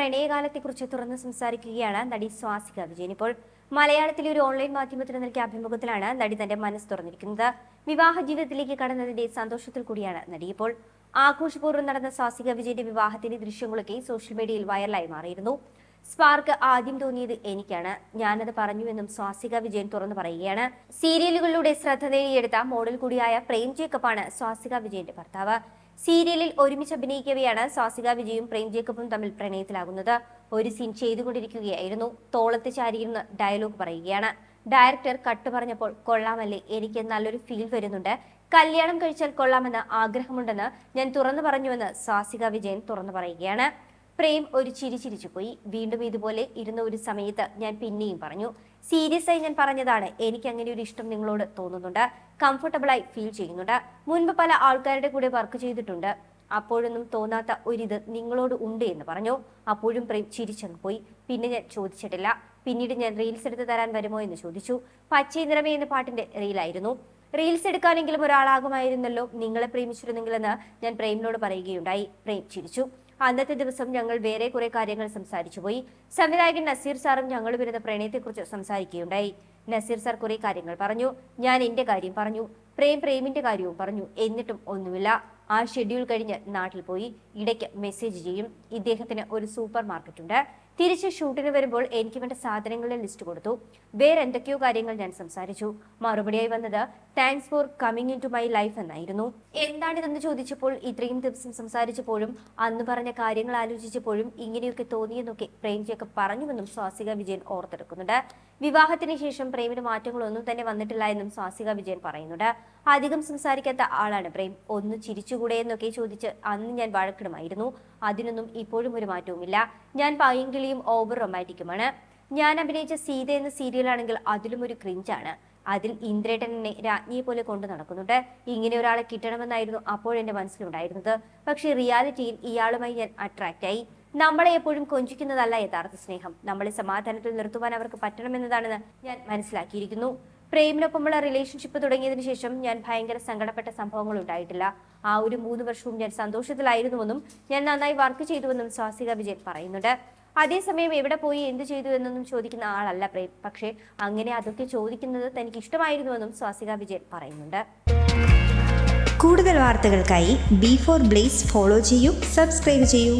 പ്രണയകാലത്തെക്കുറിച്ച് തുറന്ന് സംസാരിക്കുകയാണ് നടി സ്വാസിക വിജയൻ. ഇപ്പോൾ മലയാളത്തിലെ ഒരു ഓൺലൈൻ മാധ്യമത്തിന് നൽകിയ അഭിമുഖത്തിലാണ് നടി തന്റെ മനസ്സ് തുറന്നിരിക്കുന്നത്. വിവാഹ ജീവിതത്തിലേക്ക് കടന്നതിന്റെ സന്തോഷത്തിൽ കൂടിയാണ് നടി. ഇപ്പോൾ ആഘോഷപൂർവം നടന്ന സ്വാസിക വിജയന്റെ വിവാഹത്തിന്റെ ദൃശ്യങ്ങളൊക്കെ സോഷ്യൽ മീഡിയയിൽ വൈറലായി മാറിയിരുന്നു. സ്പാർക്ക് ആദ്യം തോന്നിയത് എനിക്കാണ്. ഞാനത് പറഞ്ഞു എന്നും സ്വാസിക വിജയൻ തുറന്നു പറയുകയാണ്. സീരിയലുകളിലൂടെ ശ്രദ്ധ നേടിയെടുത്ത മോഡൽ കൂടിയായ പ്രേം ജേക്കബാണ് സ്വാസിക വിജയന്റെ ഭർത്താവ്. സീരിയലിൽ ഒരുമിച്ച് അഭിനയിക്കവെയാണ് സ്വാസിക വിജയും പ്രേം ജേക്കബും തമ്മിൽ പ്രണയത്തിലാകുന്നത്. ഒരു സീൻ ചെയ്തുകൊണ്ടിരിക്കുകയായിരുന്നു. തോളത്ത് ചാരിയിരുന്ന് ഡയലോഗ് പറയുകയാണ്. ഡയറക്ടർ കട്ട് പറഞ്ഞപ്പോൾ കൊള്ളാമല്ലേ എനിക്ക് നല്ലൊരു ഫീൽ വരുന്നുണ്ട്. കല്യാണം കഴിച്ചാൽ കൊള്ളാമെന്ന് ആഗ്രഹമുണ്ടെന്ന് ഞാൻ തുറന്നു പറഞ്ഞുവെന്ന് സ്വാസിക വിജയൻ തുറന്നു പറയുകയാണ്. പ്രേം ഒരു ചിരി ചിരിച്ചു പോയി. വീണ്ടും ഇതുപോലെ ഇരുന്ന ഒരു സമയത്ത് ഞാൻ പിന്നെയും പറഞ്ഞു സീരിയസ് ആയി ഞാൻ പറഞ്ഞതാണ്. എനിക്ക് അങ്ങനെ ഒരു ഇഷ്ടം നിങ്ങളോട് തോന്നുന്നുണ്ട്. കംഫർട്ടബിളായി ഫീൽ ചെയ്യുന്നുണ്ട്. മുൻപ് പല ആൾക്കാരുടെ കൂടെ വർക്ക് ചെയ്തിട്ടുണ്ട്. അപ്പോഴൊന്നും തോന്നാത്ത ഒരിത് നിങ്ങളോട് ഉണ്ട് എന്ന് പറഞ്ഞു. അപ്പോഴും പ്രേം ചിരിച്ചങ്ങ് പോയി. പിന്നെ ഞാൻ ചോദിച്ചിട്ടില്ല. പിന്നീട് ഞാൻ റീൽസ് എടുത്ത് തരാൻ വരുമോ എന്ന് ചോദിച്ചു. പച്ചേ നിറമേ എന്ന പാട്ടിന്റെ റീലായിരുന്നു റീൽസ് എടുക്കാനെങ്കിലും ഒരാളാകുമായിരുന്നല്ലോ നിങ്ങളെ പ്രേമിച്ചിരുന്നെങ്കിലെന്ന് ഞാൻ പ്രേമിനോട് പറയുകയുണ്ടായി. പ്രേം ചിരിച്ചു. അന്നത്തെ ദിവസം ഞങ്ങൾ വേറെ കുറെ കാര്യങ്ങൾ സംസാരിച്ചു പോയി. സംവിധായകൻ നസീർ സാറും ഞങ്ങൾ വരുന്ന പ്രണയത്തെക്കുറിച്ച് സംസാരിക്കുകയുണ്ടായി. നസീർ സാർ കുറെ കാര്യങ്ങൾ പറഞ്ഞു. ഞാൻ എന്റെ കാര്യം പറഞ്ഞു. പ്രേം പ്രേമിന്റെ കാര്യവും പറഞ്ഞു. എന്നിട്ടും ഒന്നുമില്ല. ആ ഷെഡ്യൂൾ കഴിഞ്ഞ് നാട്ടിൽ പോയി ഇടയ്ക്ക് മെസ്സേജ് ചെയ്യും. ഇദ്ദേഹത്തിന് ഒരു സൂപ്പർ മാർക്കറ്റ് ഉണ്ട് തിരിച്ച് ഷൂട്ടിന് വരുമ്പോൾ എനിക്ക് വേണ്ട സാധനങ്ങളുടെ ലിസ്റ്റ് കൊടുത്തു. വേറെ എന്തൊക്കെയോ കാര്യങ്ങൾ ഞാൻ സംസാരിച്ചു. മറുപടിയായി വന്നത് thanks for coming in to my life എന്നായിരുന്നു എന്താണിതെന്ന് ചോദിച്ചപ്പോൾ ഇത്രയും ദിവസം സംസാരിച്ചപ്പോഴും അന്ന് പറഞ്ഞ കാര്യങ്ങൾ ആലോചിച്ചപ്പോഴും ഇങ്ങനെയൊക്കെ തോന്നിയെന്നൊക്കെ പ്രേംജിയൊക്കെ പറഞ്ഞുവെന്നും സ്വാസിക വിജയൻ ഓർത്തെടുക്കുന്നുണ്ട്. വിവാഹത്തിന് ശേഷം പ്രേമിന് മാറ്റങ്ങളൊന്നും തന്നെ വന്നിട്ടില്ല എന്നും സ്വാസിക വിജയൻ പറയുന്നുണ്ട്. അധികം സംസാരിക്കാത്ത ആളാണ് പ്രേം. ഒന്ന് ചിരിച്ചുകൂടെ എന്നൊക്കെ ചോദിച്ച് അന്ന് ഞാൻ വഴക്കിടുമായിരുന്നു. അതിനൊന്നും ഇപ്പോഴും ഒരു മാറ്റവുമില്ല. ഞാൻ പൈങ്കിളിയും ഓവർ റൊമാന്റിക്കുമാണ്. ഞാൻ അഭിനയിച്ച സീത എന്ന സീരിയലാണെങ്കിൽ അതിലും ഒരു ക്രിഞ്ചാണ്. അതിൽ ഇന്ദ്രേട്ടൻ എന്നെ രാജ്ഞിയെ പോലെ കൊണ്ടു നടക്കുന്നുണ്ട്. ഇങ്ങനെ ഒരാളെ കിട്ടണമെന്നായിരുന്നു അപ്പോഴെന്റെ മനസ്സിലുണ്ടായിരുന്നത്. പക്ഷേ റിയാലിറ്റിയിൽ ഇയാളുമായി ഞാൻ അട്രാക്റ്റ് ആയി. നമ്മളെ എപ്പോഴും കൊഞ്ചിക്കുന്നതല്ല യഥാർത്ഥ സ്നേഹം. നമ്മളെ സമാധാനത്തിൽ നിർത്തുവാൻ അവർക്ക് പറ്റണമെന്നതാണെന്ന് ഞാൻ മനസ്സിലാക്കിയിരിക്കുന്നു. പ്രേമിനൊപ്പമുള്ള റിലേഷൻഷിപ്പ് തുടങ്ങിയതിനു ശേഷം ഞാൻ ഭയങ്കര സങ്കടപ്പെട്ട സംഭവങ്ങൾ ഉണ്ടായിട്ടില്ല. ആ ഒരു മൂന്ന് വർഷവും ഞാൻ സന്തോഷത്തിലായിരുന്നുവെന്നും ഞാൻ നന്നായി വർക്ക് ചെയ്തുവെന്നും സ്വാസിക വിജയൻ പറയുന്നുണ്ട്. അതേസമയം എവിടെ പോയി എന്ത് ചെയ്തു എന്നൊന്നും ചോദിക്കുന്ന ആളല്ല പ്രേം. പക്ഷേ അങ്ങനെ അതൊക്കെ ചോദിക്കുന്നത് തനിക്ക് ഇഷ്ടമായിരുന്നുവെന്നും സ്വാസിക വിജയൻ പറയുന്നുണ്ട്. കൂടുതൽ വാർത്തകൾക്കായി ബി ഫോർ ബ്ലേസ് ഫോളോ ചെയ്യൂ സബ്സ്ക്രൈബ് ചെയ്യൂ.